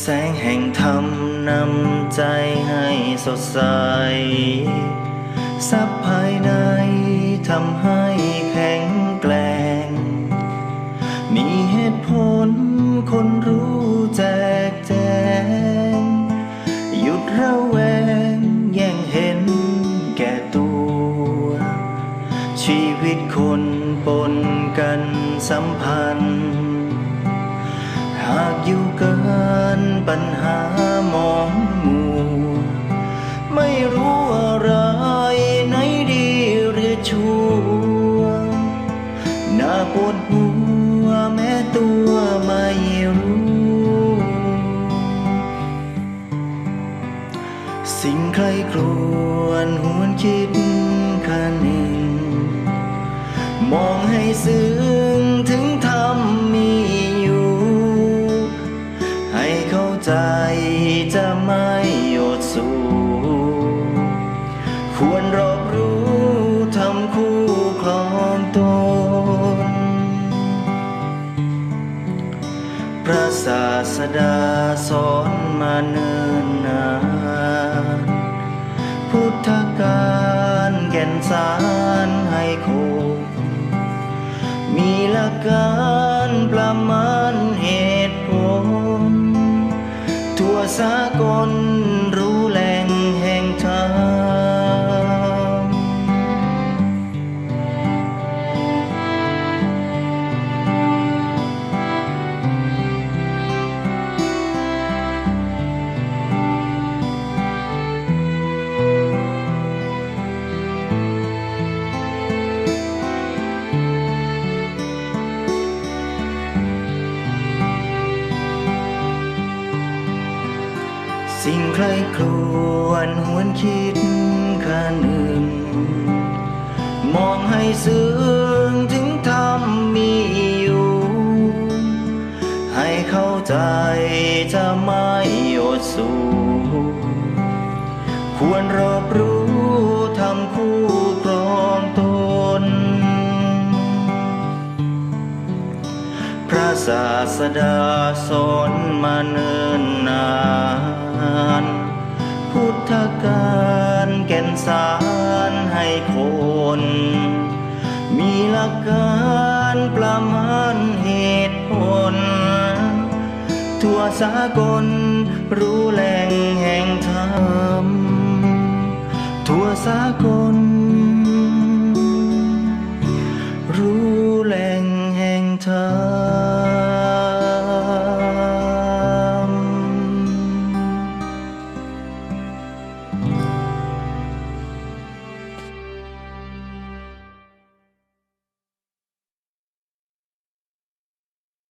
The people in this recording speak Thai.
แสงแห่งธรรมนำใจให้สดใสสับภายในทำให้แข็งแกร่ง มีเหตุผลคนรู้แจกแจง หยุดระแวงแย่งเห็นแก่ตัว ชีวิตคนปนกันสัมพันธ์ อยู่เกินปัญหามองมัวไม่รู้อะไรไหนดีหรือชั่วน่าปวดหัวแม้ตัวไม่รู้ สิ่งใครครวนหวนคิดคันหนึ่งมองให้ซึ้ง สดาสอนมาเนิ่นนาน พุทธการแก่นสารให้คงมีหลักการประมาณเหตุผลทั่วสากล สิ่งใครครวนหวนคิดค่าหนึ่งมองให้ซึ้งถึงธรรมมีอยู่ ให้เข้าใจจะไม่อดสูควรรอบรู้ ศาสดาสอนมาเนิ่นนาน พุทธการแก่นสารให้คน มีหลักการประมาณเหตุผล ทั่วสากลรู้แหล่งแห่งธรรม ทั่วสากล